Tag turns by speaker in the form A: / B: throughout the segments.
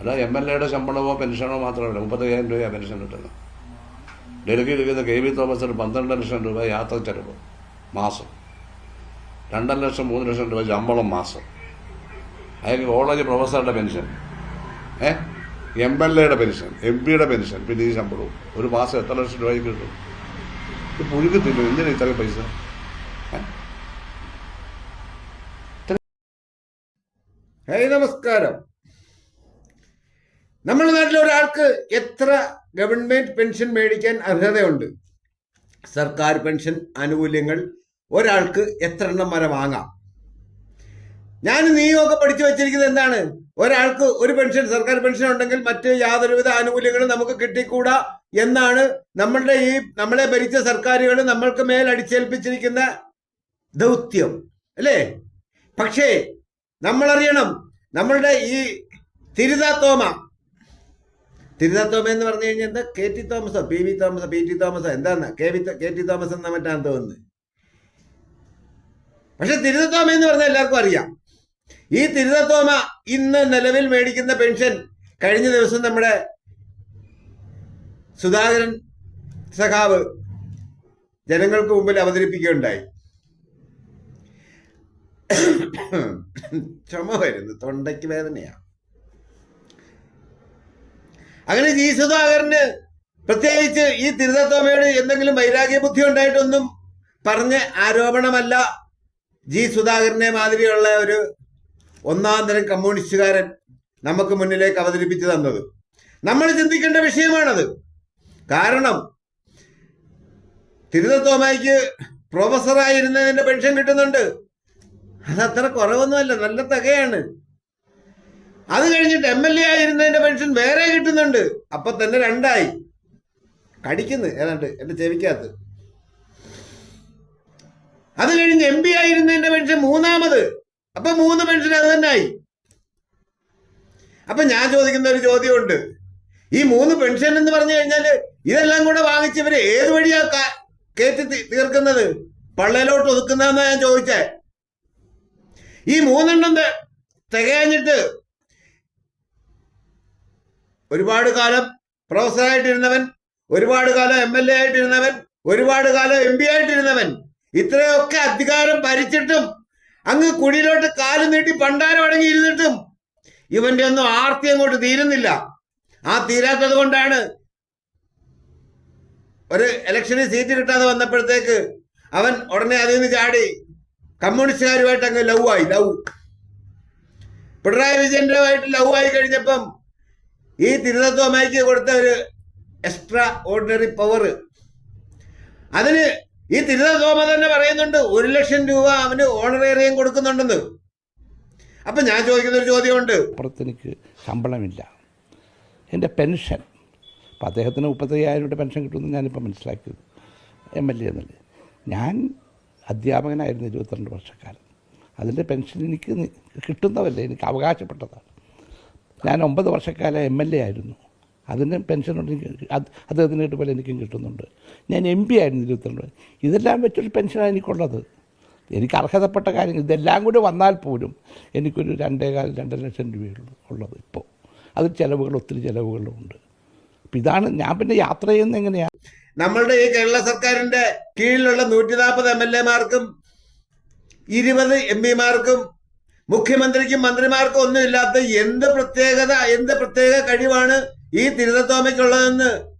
A: അല്ല M L എയുടെ ശമ്പളമോ പെൻഷനോ മാത്രമല്ല മുപ്പത്തയ്യായിരം രൂപയാണ് പെൻഷൻ കിട്ടുന്നത്. ഡൽഹിയിൽ ഇരിക്കുന്ന കെ വി തോമസിന് പന്ത്രണ്ട് ലക്ഷം രൂപ യാത്ര ചെലവ് മാസം. രണ്ടര ലക്ഷം മൂന്ന് ലക്ഷം രൂപ ശമ്പളം മാസം. അയാൾക്ക് കോളേജ് പ്രൊഫസറുടെ പെൻഷൻ ഏ? എം എൽ എയുടെ പെൻഷൻ എം പിയുടെ പെൻഷൻ പിന്നെ ഈ ശമ്പളവും. ഒരു മാസം എത്ര ലക്ഷം രൂപയ്ക്ക് കിട്ടും? ഇത് പുഴുക്കത്തില്ല എന്തിനാണ് ഇത്രയും പൈസ?
B: ഹേയ് നമസ്കാരം. നമ്മുടെ നാട്ടിലെ ഒരാൾക്ക് എത്ര ഗവൺമെന്റ് പെൻഷൻ മേടിക്കാൻ അർഹതയുണ്ട്? സർക്കാർ പെൻഷൻ ആനുകൂല്യങ്ങൾ ഒരാൾക്ക് എത്ര എണ്ണം വരെ വാങ്ങാം? ഞാൻ നീയൊക്കെ പഠിച്ചു വെച്ചിരിക്കുന്നത് എന്താണ്? ഒരാൾക്ക് ഒരു പെൻഷൻ സർക്കാർ പെൻഷൻ ഉണ്ടെങ്കിൽ മറ്റ് യാതൊരുവിധ ആനുകൂല്യങ്ങളും നമുക്ക് കിട്ടിക്കൂടാ എന്നാണ് നമ്മളുടെ ഈ നമ്മളെ ഭരിച്ച സർക്കാരുകൾ നമ്മൾക്ക് മേൽ അടിച്ചേൽപ്പിച്ചിരിക്കുന്ന ദൗത്യം അല്ലേ? പക്ഷേ നമ്മളറിയണം നമ്മളുടെ ഈ തിരുതാത്തോമ തിരുതാത്തോമ എന്ന് പറഞ്ഞു കഴിഞ്ഞാൽ എന്താ? കെ ടി തോമസോ? പി വി തോമസോ? പി ടി തോമസോ? എന്താന്ന് K V K T Thomas എന്ന മറ്റാണ് തോന്നുന്നത്? പക്ഷെ തിരുനത്തോമ എന്ന് പറഞ്ഞാൽ എല്ലാവർക്കും അറിയാം. ഈ തിരുനാത്തോമ ഇന്ന് നിലവിൽ മേടിക്കുന്ന പെൻഷൻ കഴിഞ്ഞ ദിവസം നമ്മുടെ സുധാകരൻ സഖാവ് ജനങ്ങൾക്ക് മുമ്പിൽ അവതരിപ്പിക്കുകയുണ്ടായി. ചുമ വരുന്നു. തൊണ്ടയ്ക്ക് വേദനയാ. അങ്ങനെ ജി സുധാകരന് പ്രത്യേകിച്ച് ഈ തിരുതത്തോമയോട് എന്തെങ്കിലും വൈരാഗ്യ ബുദ്ധി ഉണ്ടായിട്ടൊന്നും പറഞ്ഞ ആരോപണമല്ല ജി സുധാകരനെ മാതിരിയുള്ള ഒരു ഒന്നാം തരം കമ്മ്യൂണിസ്റ്റുകാരൻ നമുക്ക് മുന്നിലേക്ക് അവതരിപ്പിച്ചു തന്നത്. നമ്മൾ ചിന്തിക്കേണ്ട വിഷയമാണത്. കാരണം തിരുതത്തോമയ്ക്ക് പ്രൊഫസറായിരുന്നതിന്റെ പെൻഷൻ കിട്ടുന്നുണ്ട്. അത് അത്ര കുറവൊന്നുമല്ല നല്ല തകയാണ്. അത് കഴിഞ്ഞിട്ട് എം എൽ എ ആയിരുന്നതിന്റെ പെൻഷൻ വേറെ കിട്ടുന്നുണ്ട്. അപ്പൊ തന്നെ രണ്ടായി. കടിക്കുന്നു ഏതാണ്ട് എന്റെ ചെവിക്കകത്ത്. അത് കഴിഞ്ഞ് എം പി ആയിരുന്നതിന്റെ പെൻഷൻ മൂന്നാമത്. അപ്പൊ മൂന്ന് പെൻഷൻ അത് തന്നെ ആയി അപ്പൊ ഞാൻ ചോദിക്കുന്ന ഒരു ചോദ്യമുണ്ട്. ഈ മൂന്ന് പെൻഷൻ എന്ന് പറഞ്ഞു കഴിഞ്ഞാൽ ഇതെല്ലാം കൂടെ വാങ്ങിച്ചവര് ഏത് വഴിയാ കയറ്റി തീർക്കുന്നത്? പള്ളയിലോട്ട് ഒതുക്കുന്നതെന്നാ ഞാൻ ചോദിച്ചേ. ഈ മൂന്നെണ്ണം തികഞ്ഞിട്ട് ഒരുപാട് കാലം പ്രൊഫസറായിട്ടിരുന്നവൻ ഒരുപാട് കാലം എം എൽ എ ആയിട്ടിരുന്നവൻ ഒരുപാട് കാലം എം പി ആയിട്ടിരുന്നവൻ. ഇത്രയൊക്കെ അധികാരം ഭരിച്ചിട്ടും അങ്ങ് കുഴിയിലോട്ട് കാൽ നീട്ടി പണ്ടാരം അടങ്ങി ഇരുന്നിട്ടും ഇവന്റെ ഒന്നും ആർത്തി അങ്ങോട്ട് തീരുന്നില്ല. ആ തീരാത്തത് കൊണ്ടാണ് ഒരു ഇലക്ഷനിൽ സീറ്റ് കിട്ടാതെ വന്നപ്പോഴത്തേക്ക് അവൻ ഉടനെ അതിൽ നിന്ന് ചാടി കമ്മ്യൂണിസ്റ്റുകാരുമായിട്ട് അങ്ങ് ലവ് ആയി ലവ് പിണറായി വിജയന്റെമായിട്ട് ലവ് ആയി കഴിഞ്ഞപ്പം ഈ തിരുതത്വമായിക്ക് കൊടുത്ത ഒരു എക്സ്ട്രാ ഓർഡിനറി പവർ അതിന് ഈ തിരുതത്വമ തന്നെ പറയുന്നുണ്ട് ഒരു ലക്ഷം രൂപ അവന് ഓണറേറിയം കൊടുക്കുന്നുണ്ടെന്ന്. അപ്പൊ ഞാൻ ചോദിക്കുന്ന ഒരു ചോദ്യമുണ്ട്.
C: അപ്പുറത്ത് എനിക്ക് ശമ്പളമില്ല. എന്റെ പെൻഷൻ. അപ്പം അദ്ദേഹത്തിന് മുപ്പത്തയ്യായിരം രൂപ പെൻഷൻ കിട്ടുമെന്ന് ഞാനിപ്പോൾ മനസ്സിലാക്കിയത് എം എൽ എ എന്നല്ലേ. ഞാൻ അധ്യാപകനായിരുന്നു ഇരുപത്തിരണ്ട് വർഷക്കാലം. അതിന്റെ പെൻഷൻ എനിക്ക് കിട്ടുന്നവല്ലേ എനിക്ക് അവകാശപ്പെട്ടതാണ്. ഞാൻ ഒമ്പത് വർഷക്കാലം എം എൽ എ ആയിരുന്നു. അതിന് പെൻഷൻ ഉണ്ട് എനിക്ക് അത് അദ്ദേഹത്തിന് കിട്ടുമ്പോൾ എനിക്കും കിട്ടുന്നുണ്ട്. ഞാൻ എം പി ആയിരുന്നു ഇരുപത്തിരണ്ട്. ഇതെല്ലാം വെച്ചൊരു പെൻഷനാണ് എനിക്കുള്ളത്. എനിക്ക് അർഹതപ്പെട്ട കാര്യങ്ങൾ ഇതെല്ലാം കൂടി വന്നാൽ പോലും എനിക്കൊരു രണ്ടേകാൽ രണ്ടര ലക്ഷം രൂപയുള്ളൂ ഉള്ളത് ഇപ്പോൾ അത് ചിലവുകൾ ഒത്തിരി ചിലവുകളും ഉണ്ട്. അപ്പം ഇതാണ് ഞാൻ പിന്നെ യാത്ര ചെയ്യുന്നത് എങ്ങനെയാണ്
B: നമ്മളുടെ ഈ കേരള സർക്കാരിന്റെ കീഴിലുള്ള നൂറ്റി നാൽപ്പത് എം എൽ എമാർക്കും ഇരുപത് എം പിമാർക്കും മുഖ്യമന്ത്രിക്കും മന്ത്രിമാർക്കും ഒന്നും ഇല്ലാത്ത എന്ത് പ്രത്യേകത എന്ത് പ്രത്യേക കഴിവാണ് ഈ തിരുതത്തോമയ്ക്കുള്ളതെന്ന്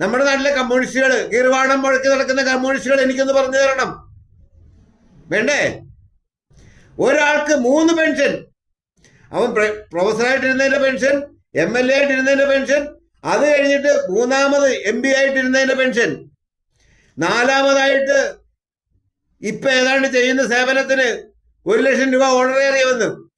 B: നമ്മുടെ നാട്ടിലെ കമ്മ്യൂണിസ്റ്റുകൾ ഗീർവാണം മുഴക്കി നടക്കുന്ന കമ്മ്യൂണിസ്റ്റുകൾ എനിക്കൊന്ന് പറഞ്ഞു തരണം. വേണ്ടേ? ഒരാൾക്ക് മൂന്ന് പെൻഷൻ. അവൻ പ്ര- പ്രൊഫസറായിട്ടിരുന്നതിന്റെ പെൻഷൻ എം എൽ എ ആയിട്ടിരുന്നതിന്റെ പെൻഷൻ അത് കഴിഞ്ഞിട്ട് മൂന്നാമത് എം പി ആയിട്ടിരുന്നതിന്റെ പെൻഷൻ. നാലാമതായിട്ട് ഇപ്പൊ ഏതാണ്ട് ചെയ്യുന്ന സേവനത്തിന് ഒരു ലക്ഷം രൂപ ഓണറേറിയ വന്നു.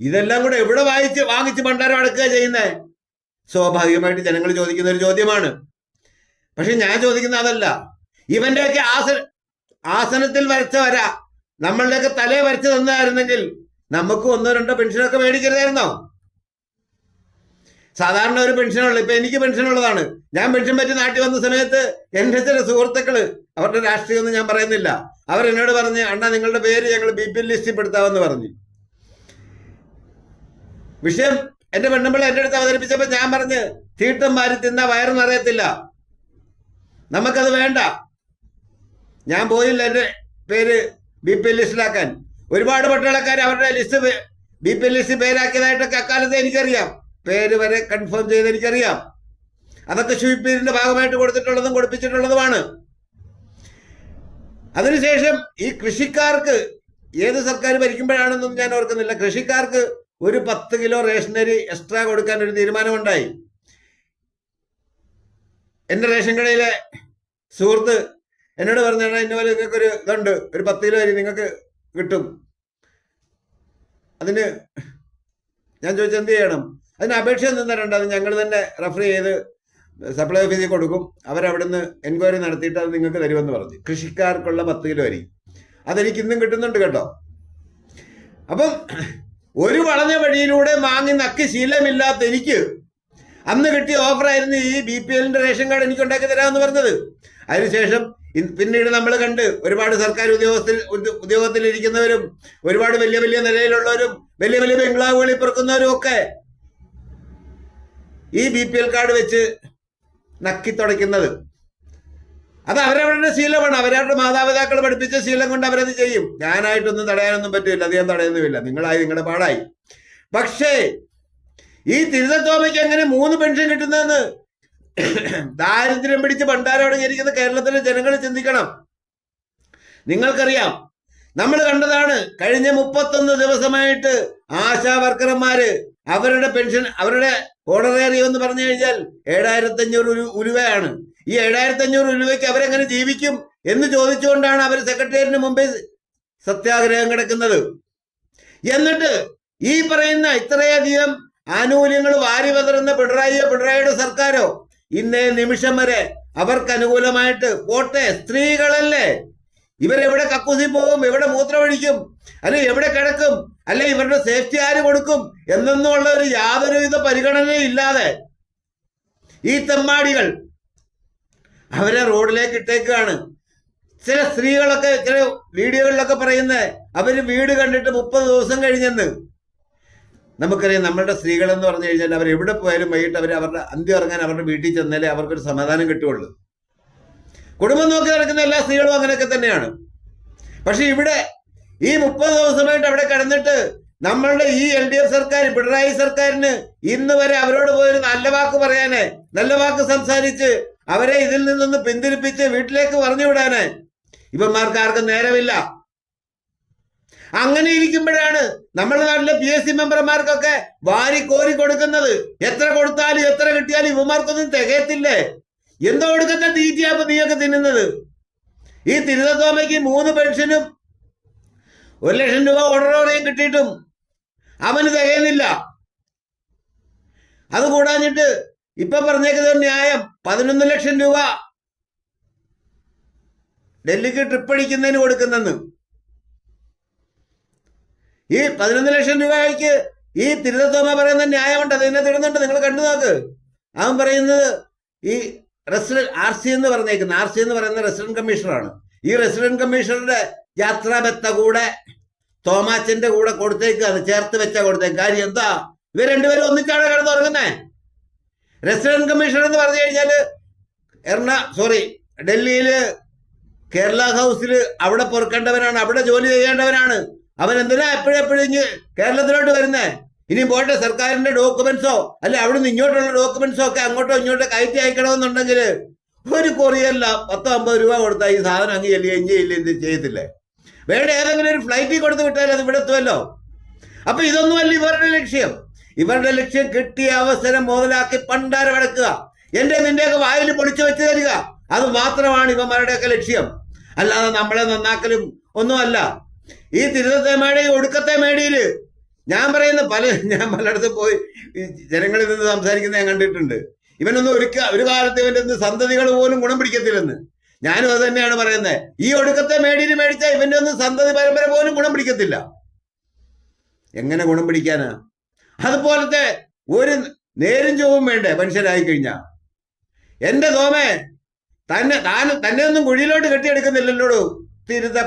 B: ഇതെല്ലാം കൂടെ എവിടെ വായിച്ച് വാങ്ങിച്ച് ഭണ്ഡാരം അടക്കുക ചെയ്യുന്നത് സ്വാഭാവികമായിട്ട് ജനങ്ങൾ ചോദിക്കുന്ന ഒരു ചോദ്യമാണ്. പക്ഷെ ഞാൻ ചോദിക്കുന്ന അതല്ല. ഇവന്റെയൊക്കെ ആസന ആസനത്തിൽ വരച്ച വര നമ്മളുടെയൊക്കെ തലേ വരച്ചു തന്നായിരുന്നെങ്കിൽ നമുക്ക് ഒന്നോ രണ്ടോ പെൻഷനൊക്കെ മേടിക്കരുതായിരുന്നോ? സാധാരണ ഒരു പെൻഷനുള്ളൂ. ഇപ്പൊ എനിക്ക് പെൻഷനുള്ളതാണ്. ഞാൻ പെൻഷൻ പറ്റി നാട്ടിൽ വന്ന സമയത്ത് എന്റെ ചില സുഹൃത്തുക്കൾ അവരുടെ രാഷ്ട്രീയമൊന്നും ഞാൻ പറയുന്നില്ല. അവർ എന്നോട് പറഞ്ഞ് അണ്ണ നിങ്ങളുടെ പേര് ഞങ്ങൾ ബി പി എൽ ലിസ്റ്റിൽ പെടുത്താമെന്ന് പറഞ്ഞു. വിഷയം എന്റെ പെണ്ണുമ്പിള്ള എന്റെ അടുത്ത് അവതരിപ്പിച്ചപ്പോ ഞാൻ പറഞ്ഞ് തീട്ടം മാരി തിന്ന വയറ് നിറയത്തില്ല. നമുക്കത് വേണ്ട. ഞാൻ പോയില്ല എന്റെ പേര് ബി പി എൽ ലിസ്റ്റിലാക്കാൻ. ഒരുപാട് പട്ടാളക്കാർ അവരുടെ list B P L list പേരാക്കിയതായിട്ടൊക്കെ അക്കാലത്ത് എനിക്കറിയാം. പേര് വരെ കൺഫേം ചെയ്ത് എനിക്കറിയാം. അതൊക്കെ ഷുപ്പീരിന്റെ ഭാഗമായിട്ട് കൊടുത്തിട്ടുള്ളതും കൊടുപ്പിച്ചിട്ടുള്ളതുമാണ്. അതിനുശേഷം ഈ കൃഷിക്കാർക്ക് ഏത് സർക്കാർ ഭരിക്കുമ്പോഴാണെന്നും ഞാൻ ഓർക്കുന്നില്ല. കൃഷിക്കാർക്ക് ഒരു പത്ത് കിലോ റേഷനരി എക്സ്ട്രാ കൊടുക്കാൻ ഒരു തീരുമാനമുണ്ടായി. എന്റെ റേഷൻ കടയിലെ സുഹൃത്ത് എന്നോട് പറഞ്ഞാണ് നിങ്ങൾക്ക് ഒരു ഇതുണ്ട് ഒരു പത്ത് കിലോ അരി നിങ്ങൾക്ക് കിട്ടും. അതിന് ഞാൻ ചോദിച്ചെന്ത് ചെയ്യണം? അതിന് അപേക്ഷ ഒന്നും തരണ്ട അത് ഞങ്ങൾ തന്നെ റെഫർ ചെയ്ത് സപ്ലൈ ഓഫീസിൽ കൊടുക്കും. അവരവിടുന്ന് എൻക്വയറി നടത്തിയിട്ട് അത് നിങ്ങൾക്ക് തരുമെന്ന് പറഞ്ഞു. കൃഷിക്കാർക്കുള്ള പത്ത് കിലോ അരി. അതെനിക്ക് ഇന്നും കിട്ടുന്നുണ്ട് കേട്ടോ. അപ്പം ഒരു വളഞ്ഞ വഴിയിലൂടെ മാങ്ങി നക്ക് ശീലമില്ലാത്ത എനിക്ക് അന്ന് കിട്ടിയ ഓഫറായിരുന്നു ഈ ബി പി എല്ലിന്റെ റേഷൻ കാർഡ് എനിക്ക് ഉണ്ടാക്കി തരാമെന്ന് പറഞ്ഞത്. അതിനുശേഷം പിന്നീട് നമ്മൾ കണ്ട് ഒരുപാട് സർക്കാർ ഉദ്യോഗസ്ഥ ഉദ്യോഗത്തിൽ ഇരിക്കുന്നവരും ഒരുപാട് വലിയ വലിയ നിലയിലുള്ളവരും വലിയ വലിയ ബംഗ്ലാവുകളിൽ പിറക്കുന്നവരും ഒക്കെ ഈ ബി പി എൽ കാർഡ് വെച്ച് നക്കി തുടയ്ക്കുന്നത് അത് അവരവരുടെ ശീലമാണ്. അവരവരുടെ മാതാപിതാക്കൾ പഠിപ്പിച്ച ശീലം കൊണ്ട് അവരത് ചെയ്യും. ഞാനായിട്ടൊന്നും തടയാനൊന്നും പറ്റില്ല. അധികം തടയുന്നുമില്ല. നിങ്ങളായി നിങ്ങളുടെ പാടായി. പക്ഷേ ഈ തിരുതത്തോമയ്ക്ക് എങ്ങനെ മൂന്ന് പെൻഷൻ കിട്ടുന്നതെന്ന് ദാരിദ്ര്യം പിടിച്ച് ഭണ്ഡാരമടങ്ങിയിരിക്കുന്ന കേരളത്തിലെ ജനങ്ങൾ ചിന്തിക്കണം. നിങ്ങൾക്കറിയാം നമ്മൾ കണ്ടതാണ് കഴിഞ്ഞ മുപ്പത്തൊന്ന് ദിവസമായിട്ട് ആശാ വർക്കർമാര് അവരുടെ പെൻഷൻ അവരുടെ ഓണറേറിയം എന്ന് പറഞ്ഞു കഴിഞ്ഞാൽ ഏഴായിരത്തി അഞ്ഞൂറ് ഉലുവയാണ് ഈ ഏഴായിരത്തി അഞ്ഞൂറ് ഉലുവയ്ക്ക് അവരെങ്ങനെ ജീവിക്കും എന്ന് ചോദിച്ചുകൊണ്ടാണ് അവർ സെക്രട്ടേറിയറ്റിന് മുമ്പിൽ സത്യാഗ്രഹം കിടക്കുന്നത്. എന്നിട്ട് ഈ പറയുന്ന ഇത്രയധികം ആനുകൂല്യങ്ങൾ വാരി പതറുന്ന പിണറായിയോ പിണറായിയുടെ സർക്കാരോ ഇന്നേ നിമിഷം വരെ അവർക്ക് അനുകൂലമായിട്ട് പോട്ടെ സ്ത്രീകളല്ലേ? ഇവരെവിടെ കക്കൂസി പോകും എവിടെ മൂത്രമൊഴിക്കും അല്ലെ എവിടെ കിടക്കും? അല്ലെ ഇവരുടെ സേഫ്റ്റി ആര് കൊടുക്കും എന്നൊന്നുമുള്ള ഒരു യാതൊരുവിധ പരിഗണനയും ഇല്ലാതെ ഈ തെമ്മാടികൾ അവരെ റോഡിലേക്ക് ഇട്ടേക്കാണ്. ചില സ്ത്രീകളൊക്കെ ചില വീഡിയോകളിലൊക്കെ പറയുന്നത് അവർ വീട് കണ്ടിട്ട് മുപ്പത് ദിവസം കഴിഞ്ഞെന്ന്. നമുക്കറിയാം നമ്മളുടെ സ്ത്രീകൾ എന്ന് പറഞ്ഞു കഴിഞ്ഞാൽ അവർ എവിടെ പോയാലും വൈകിട്ട് അവർ അവരുടെ അന്ത്യം ഇറങ്ങാൻ അവരുടെ വീട്ടിൽ ചെന്നാലേ അവർക്കൊരു സമാധാനം കിട്ടുള്ളൂ കുടുംബം നോക്കി നടക്കുന്ന എല്ലാ സ്ത്രീകളും അങ്ങനെയൊക്കെ തന്നെയാണ്. പക്ഷെ ഇവിടെ ഈ മുപ്പത് ദിവസമായിട്ട് അവിടെ കിടന്നിട്ട് നമ്മളുടെ ഈ എൽ ഡി എഫ് സർക്കാർ പിണറായി സർക്കാരിന് ഇന്ന് വരെ അവരോട് പോയൊരു നല്ല വാക്ക് പറയാനേ നല്ല വാക്ക് സംസാരിച്ച് അവരെ ഇതിൽ നിന്നൊന്ന് പിന്തിരിപ്പിച്ച് വീട്ടിലേക്ക് പറഞ്ഞു വിടാന്. ഇവന്മാർക്ക് ആർക്കും നേരമില്ല. അങ്ങനെ ഇരിക്കുമ്പോഴാണ് നമ്മുടെ നാട്ടിലെ പി എസ് സി മെമ്പർമാർക്കൊക്കെ വാരി കോരി കൊടുക്കുന്നത്. എത്ര കൊടുത്താലും എത്ര കിട്ടിയാലും ഇവന്മാർക്കൊന്നും തികയത്തില്ലേ? എന്തോ കൊടുക്കത്തെ തീറ്റയാപ്പ് നീയൊക്കെ തിന്നുന്നത്. ഈ തിരുതത്തോമയ്ക്ക് മൂന്ന് പെൻഷനും ഒരു ലക്ഷം രൂപ ഓടറോടെയും കിട്ടിയിട്ടും. അവന് തികയുന്നില്ല. അത് കൂടാഞ്ഞിട്ട് ഇപ്പൊ പറഞ്ഞേക്കുന്ന ന്യായം പതിനൊന്ന് ലക്ഷം രൂപ ഡൽഹിക്ക് ട്രിപ്പ് അടിക്കുന്നതിന് കൊടുക്കുന്നെന്ന്. ഈ പതിനൊന്ന് ലക്ഷം രൂപയ്ക്ക് ഈ തിരുതത്തോമ പറയുന്ന ന്യായമുണ്ട്. അതിനെ ഇടുന്നുണ്ട് നിങ്ങൾ കണ്ടു നോക്ക്. അവൻ പറയുന്നത് ഈ റെസിഡന്റ് ആർ സി എന്ന് പറഞ്ഞേക്കുന്നത് ആർ സി എന്ന് പറയുന്ന റെസിഡന്റ് കമ്മീഷണറാണ്. ഈ റെസിഡന്റ് കമ്മീഷണറുടെ യാത്രാബത്ത കൂടെ തോമാച്ചന്റെ കൂടെ കൊടുത്തേക്ക് അത് ചേർത്ത് വെച്ചാ കൊടുത്തേക്ക്. കാര്യം എന്താ? ഇവർ രണ്ടുപേരും ഒന്നിച്ചാണ് കിടന്ന് റെസിഡന്റ് കമ്മീഷൻ എന്ന് പറഞ്ഞു കഴിഞ്ഞാൽ എറണ സോറി ഡൽഹിയിൽ കേരള ഹൗസിൽ അവിടെ പൊറുക്കേണ്ടവനാണ് അവിടെ ജോലി ചെയ്യേണ്ടവനാണ്. അവൻ എന്തിനാ എപ്പോഴെപ്പോഴും കേരളത്തിലോട്ട് വരുന്നേ? ഇനി പോട്ടെ സർക്കാരിന്റെ ഡോക്യുമെന്റ്സോ അല്ല അവിടുന്ന് ഇങ്ങോട്ടുള്ള ഡോക്യുമെന്റ്സോ ഒക്കെ അങ്ങോട്ടോ ഇങ്ങോട്ടോ കയറ്റി അയക്കണമെന്നുണ്ടെങ്കിൽ ഒരു കൊറിയല്ല പത്തോ അമ്പത് രൂപ കൊടുത്താൽ ഈ സാധനം അങ്ങ് ചെല്ലുകയും ചെയ്യില്ല എന്ത് ചെയ്യത്തില്ലേ? വേറെ ഏതെങ്കിലും ഒരു ഫ്ലൈറ്റിൽ കൊടുത്ത് വിട്ടാൽ അത് വിടത്തുമല്ലോ അപ്പൊ ഇതൊന്നുമല്ല ഇവരുടെ ലക്ഷ്യം. ഇവരുടെ ലക്ഷ്യം കിട്ടിയ അവസരം മുതലാക്കി പണ്ടാരം അടക്കുക എന്റെ നിന്റെയൊക്കെ വായിൽ പൊളിച്ചു വെച്ച് തരിക. അത് മാത്രമാണ് ഇവന്മാരുടെയൊക്കെ ലക്ഷ്യം. അല്ലാതെ നമ്മളെ നന്നാക്കലും ഒന്നുമല്ല. ഈ തിരുവത്തെ മേടയിൽ ഒടുക്കത്തെ മേടയിൽ ഞാൻ പറയുന്ന പല ഞാൻ പലയിടത്ത് പോയി ജനങ്ങളിൽ നിന്ന് സംസാരിക്കുന്നത് ഞാൻ കണ്ടിട്ടുണ്ട്. ഇവനൊന്നും ഒരു ഒരു കാലത്ത് ഇവന്റെ സന്തതികൾ പോലും ഗുണം പിടിക്കത്തില്ലെന്ന്. ഞാനും അത് തന്നെയാണ് പറയുന്നത് ഈ ഒടുക്കത്തെ മേടിന് മേടിച്ച ഇവന്റെ ഒന്നും സന്തതി പരമ്പര പോലും ഗുണം പിടിക്കത്തില്ല. എങ്ങനെ ഗുണം പിടിക്കാനാ? അതുപോലത്തെ ഒരു നേരും ചൊവ്വും വേണ്ടേ മനുഷ്യരായി കഴിഞ്ഞാ? എന്റെ തോമേ തന്നെ താൻ തന്നെ ഒന്നും കുഴിയിലോട്ട് കെട്ടിയെടുക്കുന്നില്ലല്ലോടു? തിരുത